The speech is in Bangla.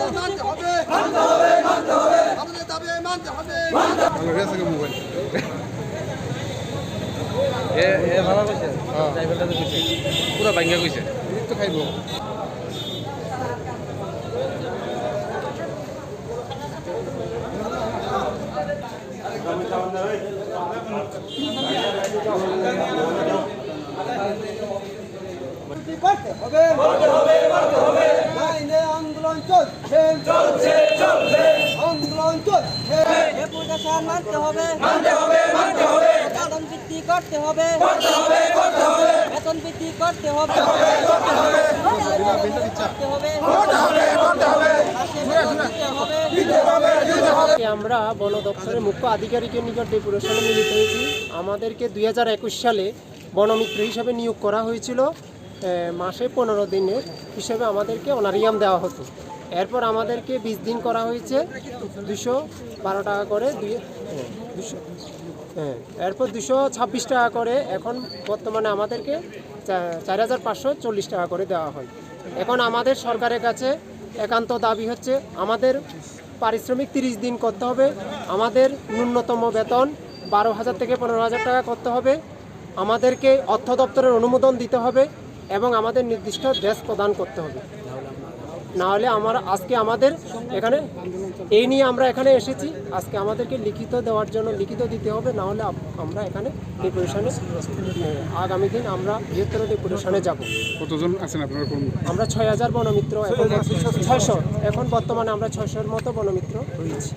মানতে হবে মানতে হবে এ এ ভালো কইছে ড্রাইভারটা তো কইছে হবে হবে হবে ডেপুটেশন মানতে হবে। মানতে হবে মানতে হবে। বেতন বৃদ্ধি করতে হবে। করতে হবে করতে হবে। বেতন বৃদ্ধি করতে হবে। করতে হবে করতে হবে। করতে হবে। আজকে আমরা বন দপ্তরের মুখ্য আধিকারিকের নিকট ডেপুটেশনে মিলিত হয়েছি। আমাদেরকে দুই হাজার একুশ সালে বনমিত্র হিসাবে নিয়োগ করা হয়েছিল মাসে পনেরো দিনের হিসেবে আমাদেরকে অনারিয়াম দেওয়া হতো। এরপর আমাদেরকে বিশ দিন করা হয়েছে। দুশো বারো টাকা করে দুশো হ্যাঁ এরপর দুশো ছাব্বিশ টাকা করে এখন বর্তমানে আমাদেরকে চার হাজার পাঁচশো চল্লিশ টাকা করে দেওয়া হয়। এখন আমাদের সরকারের কাছে একান্ত দাবি হচ্ছে আমাদের পারিশ্রমিক তিরিশ দিন করতে হবে, আমাদের ন্যূনতম বেতন বারো হাজার থেকে পনেরো হাজার টাকা করতে হবে, আমাদেরকে অর্থ দপ্তরের অনুমোদন দিতে হবে এবং আমাদের নির্দিষ্ট ড্রেস প্রদান করতে হবে। না হলে আমার আজকে আমাদের এখানে এই নিয়ে আমরা এখানে এসেছি। আজকে আমাদেরকে লিখিত দেওয়ার জন্য লিখিত দিতে হবে না হলে আমরা এখানে ডেপুটেশনে আগামী দিন আমরা বৃহত্তর ডেপুটেশনে যাব। কতজন আছেন আপনারা কোন? আমরা ছয় হাজার বনমিত্র এখন ছয়শো এখন বর্তমানে আমরা ছয়শোর মতো বনমিত্র রয়েছি।